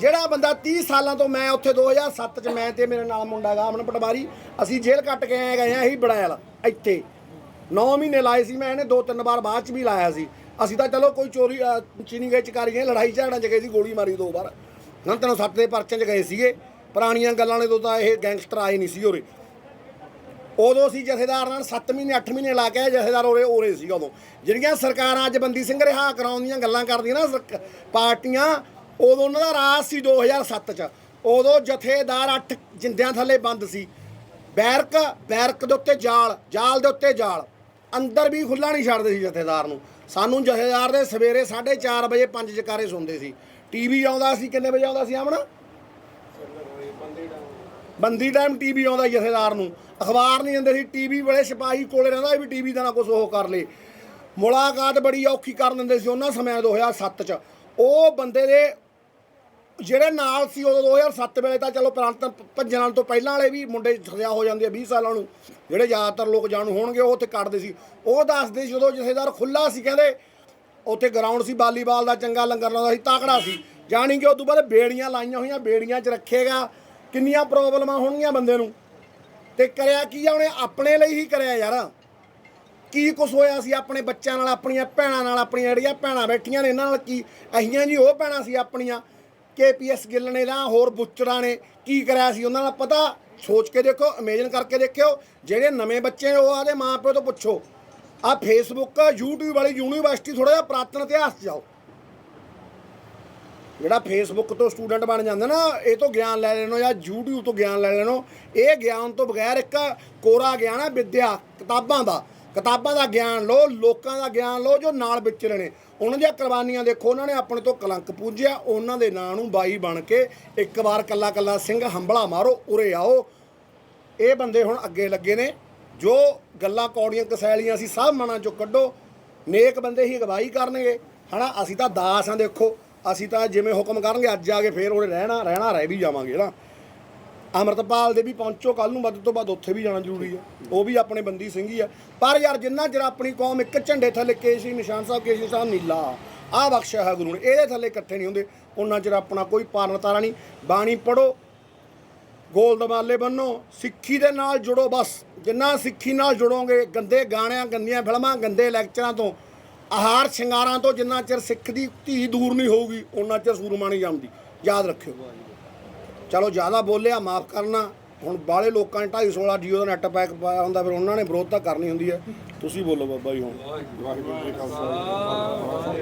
ਜਿਹੜਾ ਬੰਦਾ 30 ਸਾਲਾਂ ਤੋਂ ਮੈਂ ਉੱਥੇ 2007 ਚ ਮੈਂ ਤੇ ਮੇਰੇ ਨਾਲ ਮੁੰਡਾ ਗਾ ਅਮਨ ਪਟਵਾਰੀ ਅਸੀਂ ਜੇਲ੍ਹ ਕੱਟ ਕੇ ਆਏ ਗਏ ਆ ਇਹੀ ਬੜਾਇਲ ਇੱਥੇ। 9 ਮਹੀਨੇ ਲਾਏ ਸੀ ਮੈਂ ਇਹਨੇ ਦੋ ਤਿੰਨ ਵਾਰ ਬਾਅਦ ਚ ਵੀ ਲਾਇਆ ਸੀ। ਅਸੀਂ ਤਾਂ ਚਲੋ ਕੋਈ ਚੋਰੀ ਚੀਨੀ ਗਏ ਚਕਾਰੀ ਗਏ ਲੜਾਈ ਝਗੜਾ ਚ ਗਏ ਸੀ ਗੋਲੀ ਮਾਰੀ ਦੋ ਵਾਰ। ਨਾ ਤੈਨੂੰ ਸੱਤ ਦੇ ਪਰਚੇ ਚ ਗਏ ਸੀਗੇ ਪੁਰਾਣੀਆਂ ਗੱਲਾਂ ਨੇ ਤੋਂ ਤਾਂ ਇਹ ਗੈਂਗਸਟਰ ਆਏ ਨਹੀਂ ਸੀ ਉਰੇ। ਉਦੋਂ ਅਸੀਂ ਜਥੇਦਾਰ ਨਾਲ 7 ਮਹੀਨੇ 8 ਮਹੀਨੇ ਲਾ ਕੇ ਆਏ, ਜਥੇਦਾਰ ਉਰੇ ਉਰੇ ਸੀ ਉਦੋਂ। ਜਿਹੜੀਆਂ ਸਰਕਾਰਾਂ ਅੱਜ ਬੰਦੀ ਸਿੰਘ ਰਿਹਾ ਕਰਾਉਣ ਦੀਆਂ ਗੱਲਾਂ ਕਰਦੀਆਂ ਨਾ ਪਾਰਟੀਆਂ ਉਦੋਂ ਉਹਨਾਂ ਦਾ ਰਾਜ ਸੀ 2007 ਚ। ਉਦੋਂ ਜਥੇਦਾਰ 8 ਜਿੰਦਿਆਂ ਥੱਲੇ ਬੰਦ ਸੀ। ਬੈਰਕ ਬੈਰਕ ਦੇ ਉੱਤੇ ਜਾਲ ਜਾਲ ਦੇ ਉੱਤੇ ਜਾਲ। ਅੰਦਰ ਵੀ ਖੁੱਲਾ ਨਹੀਂ ਛੱਡਦੇ ਸੀ ਜਥੇਦਾਰ ਨੂੰ। ਸਾਨੂੰ ਜਥੇਦਾਰ ਦੇ ਸਵੇਰੇ 4:30 ਵਜੇ ਪੰਜ ਜਕਾਰੇ ਸੁਣਦੇ ਸੀ। ਟੀਵੀ ਆਉਂਦਾ ਸੀ, ਕਿੰਨੇ ਵਜੇ ਆਉਂਦਾ ਸੀ ਆਮਣਾ ਬੰਦੀ ਟਾਈਮ ਟੀਵੀ ਆਉਂਦਾ ਜਥੇਦਾਰ ਨੂੰ। ਅਖਬਾਰ ਨਹੀਂ ਦਿੰਦੇ ਸੀ ਟੀਵੀ ਵਾਲੇ ਸਿਪਾਹੀ ਕੋਲੇ ਰਹਿੰਦਾ ਵੀ ਟੀਵੀ ਦਾ ਨਾ ਕੁਝ ਉਹ ਕਰ ਲੇ। ਮੁਲਾਕਾਤ ਬੜੀ ਔਖੀ ਕਰ ਦਿੰਦੇ ਸੀ ਉਹਨਾਂ ਸਮਿਆਂ 2007 ਚ। ਉਹ ਬੰਦੇ ਦੇ ਜਿਹੜੇ ਨਾਲ ਸੀ ਉਦੋਂ 2007 ਵੇਲੇ ਤਾਂ ਚਲੋ ਪ੍ਰਾਂਤ ਭੱਜਣ ਤੋਂ ਪਹਿਲਾਂ ਵਾਲੇ ਵੀ ਮੁੰਡੇ ਸਜ਼ਾ ਹੋ ਜਾਂਦੀ ਆ 20 ਸਾਲਾਂ ਨੂੰ। ਜਿਹੜੇ ਜ਼ਿਆਦਾਤਰ ਲੋਕ ਜਾਣੂ ਹੋਣਗੇ, ਉਹ ਉੱਥੇ ਕੱਢਦੇ ਸੀ। ਉਹ ਦੱਸਦੇ ਸੀ ਜਦੋਂ ਜਥੇਦਾਰ ਖੁੱਲਾ ਸੀ ਕਹਿੰਦੇ, ਉੱਥੇ ਗਰਾਊਂਡ ਸੀ, ਵਾਲੀਬਾਲ ਦਾ ਚੰਗਾ ਲੰਗਰ ਲਾਉਂਦਾ ਸੀ, ਤਾਕੜਾ ਸੀ। ਜਾਣੀ ਕਿ ਉਸ ਤੋਂ ਬਾਅਦ ਬੇੜੀਆਂ ਲਾਈਆਂ ਹੋਈਆਂ, ਬੇੜੀਆਂ 'ਚ ਰੱਖੇਗਾ, ਕਿੰਨੀਆਂ ਪ੍ਰੋਬਲਮਾਂ ਹੋਣਗੀਆਂ ਬੰਦੇ ਨੂੰ। ਤੇ ਕਰਿਆ ਕੀ ਆ, ਉਹਨੇ ਆਪਣੇ ਲਈ ਹੀ ਕਰਿਆ ਯਾਰ। ਕੀ ਕੁਛ ਹੋਇਆ ਸੀ ਆਪਣੇ ਬੱਚਿਆਂ ਨਾਲ, ਆਪਣੀਆਂ ਭੈਣਾਂ ਨਾਲ, ਆਪਣੀਆਂ ਜਿਹੜੀਆਂ ਭੈਣਾਂ ਬੈਠੀਆਂ ਨੇ, ਇਹਨਾਂ ਨਾਲ ਕੀ? ਅਹੀਆਂ ਜੀ ਉਹ ਭੈਣਾਂ ਸੀ ਆਪਣੀਆਂ। ਕੇਪੀਐਸ ਗਿੱਲ ਨੇ ਜਾਂ ਹੋਰ ਬੁੱਚਰਾਂ ਨੇ ਕੀ ਕਰਿਆ ਸੀ ਉਹਨਾਂ ਨਾਲ ਪਤਾ? ਸੋਚ ਕੇ ਦੇਖੋ ਇਮੇਜਿਨ ਕਰਕੇ ਦੇਖਿਓ। ਜਿਹੜੇ ਨਵੇਂ ਬੱਚੇ ਨੇ ਉਹ ਆਦੇ ਮਾਪਿਓ ਤੋਂ ਪੁੱਛੋ। ਆ ਫੇਸਬੁੱਕ YouTube ਵਾਲੀ ਯੂਨੀਵਰਸਿਟੀ ਥੋੜਾ ਜਿਹਾ ਪ੍ਰਾਤਨ ਇਤਿਹਾਸ 'ਚ ਜਾਓ। ਜਿਹੜਾ ਫੇਸਬੁੱਕ ਤੋਂ ਸਟੂਡੈਂਟ ਬਣ ਜਾਂਦਾ ਨਾ, ਇਹ ਤੋਂ ਗਿਆਨ ਲੈ ਲੈਣੋ ਜਾਂ YouTube ਤੋਂ ਗਿਆਨ ਲੈ ਲੈਣੋ। ਇਹ ਗਿਆਨ ਤੋਂ ਬਗੈਰ ਇੱਕ ਕੋਰਾ ਗਿਆਨ ਹੈ ਵਿਦਿਆ, ਕਿਤਾਬਾਂ ਦਾ। ਕਿਤਾਬਾਂ ਦਾ ਗਿਆਨ ਲਓ, ਲੋਕਾਂ ਦਾ ਗਿਆਨ ਲਓ, ਜੋ ਨਾਲ ਵਿਚਰੇ ਨੇ। ਉਹਨਾਂ ਦੀਆਂ ਕੁਰਬਾਨੀਆਂ ਦੇਖੋ, ਉਹਨਾਂ ਨੇ ਆਪਣੇ ਤੋਂ ਕਲੰਕ ਪੂਜਿਆ ਉਹਨਾਂ ਦੇ ਨਾਂ ਨੂੰ ਬਾਈ ਬਣ ਕੇ ਇੱਕ ਵਾਰ ਕੱਲਾ ਕੱਲਾ ਸਿੰਘ ਹੰਬਲਾ ਮਾਰੋ, ਉਰੇ ਆਓ। ਇਹ ਬੰਦੇ ਹੁਣ ਅੱਗੇ ਲੱਗੇ ਨੇ, ਜੋ ਗੱਲਾਂ ਕੌੜੀਆਂ ਕਸੈਲੀਆਂ ਸੀ, ਸਭ ਮਨਾਂ ਚੋਂ ਕੱਢੋ। ਨੇਕ ਬੰਦੇ ਹੀ ਅਗਵਾਈ ਕਰਨਗੇ। ਹਨਾ, ਅਸੀਂ ਤਾਂ ਦਾਸ ਆਂ ਦੇਖੋ। ਅਸੀਂ ਤਾਂ ਜਿਵੇਂ ਹੁਕਮ ਕਰਨਗੇ, ਅੱਜ ਆ ਕੇ ਫੇਰ ਉਹਨੇ ਰਹਿਣਾ ਰਹਿਣਾ ਰਹਿ ਵੀ ਜਾਵਾਂਗੇ ਨਾ ਅਮਰਤਪਾਲ ਦੇ ਵੀ ਪਹੁੰਚੋ ਕੱਲ ਨੂੰ ਵੱਧ ਤੋਂ ਵੱਧ ਉੱਥੇ ਵੀ ਜਾਣਾ ਜ਼ਰੂਰੀ ਆ ਉਹ ਵੀ ਆਪਣੇ ਬੰਦੀ ਸਿੰਘ ਹੀ। ਆ ਪਰ ਯਾਰ, ਜਿੰਨਾ ਚਿਰ ਆਪਣੀ ਕੌਮ ਇੱਕ ਝੰਡੇ ਥੱਲੇ ਕੇਸੀ ਨਿਸ਼ਾਨ ਸਾਹਿਬ, ਕੇਸੀ ਸਾਹਿਬ ਨੀਲਾ, ਆਹ ਬਖਸ਼ਿਆ ਹੈ ਗੁਰੂ ਨੇ ਇਹਦੇ ਥੱਲੇ ਇਕੱਠੇ ਨਹੀਂ ਹੁੰਦੇ। ਉਹਨਾਂ ਚਿਰ ਆਪਣਾ ਕੋਈ ਪਾਰਨ ਤਾਰਾ ਨਹੀਂ। ਬਾਣੀ ਪੜੋ ਗੋਲ ਦਮਾਲੇ ਬੰਨੋ, ਸਿੱਖੀ ਦੇ ਨਾਲ ਜੁੜੋ ਬਸ। ਜਿੰਨਾ ਸਿੱਖੀ ਨਾਲ ਜੁੜੋਗੇ, ਗੰਦੇ ਗਾਣਿਆਂ, ਗੰਦੀਆਂ ਫਿਲਮਾਂ, ਗੰਦੇ ਲੈਕਚਰਾਂ ਤੋਂ, ਆਹਾਰ ਸ਼ਿੰਗਾਰਾਂ ਤੋਂ ਜਿੰਨਾ ਚਿਰ ਸਿੱਖ ਦੀ ਧੀ ਦੂਰ ਨਹੀਂ ਹੋਊਗੀ, ਉਹਨਾਂ ਚਿਰ ਸੂਰਮਾ ਨਹੀਂ ਜੰਮਦੀ। ਯਾਦ ਰੱਖਿਓ। ਚਲੋ ਜ਼ਿਆਦਾ ਬੋਲਿਆ, ਮਾਫ ਕਰਨਾ। ਹੁਣ ਬਾਹਲੇ ਲੋਕਾਂ ਨੇ 250 ਵਾਲਾ ਜੀਓ ਦਾ ਨੈਟ ਪੈਕ ਪਾਇਆ ਹੁੰਦਾ, ਫਿਰ ਉਹਨਾਂ ਨੇ ਵਿਰੋਧ ਤਾਂ ਕਰਨੀ ਹੁੰਦੀ ਹੈ। ਤੁਸੀਂ ਬੋਲੋ ਬਾਬਾ ਜੀ ਹੁਣ। ਵਾਹਿਗੁਰੂ ਜੀ ਕਾ ਖਾਲਸਾ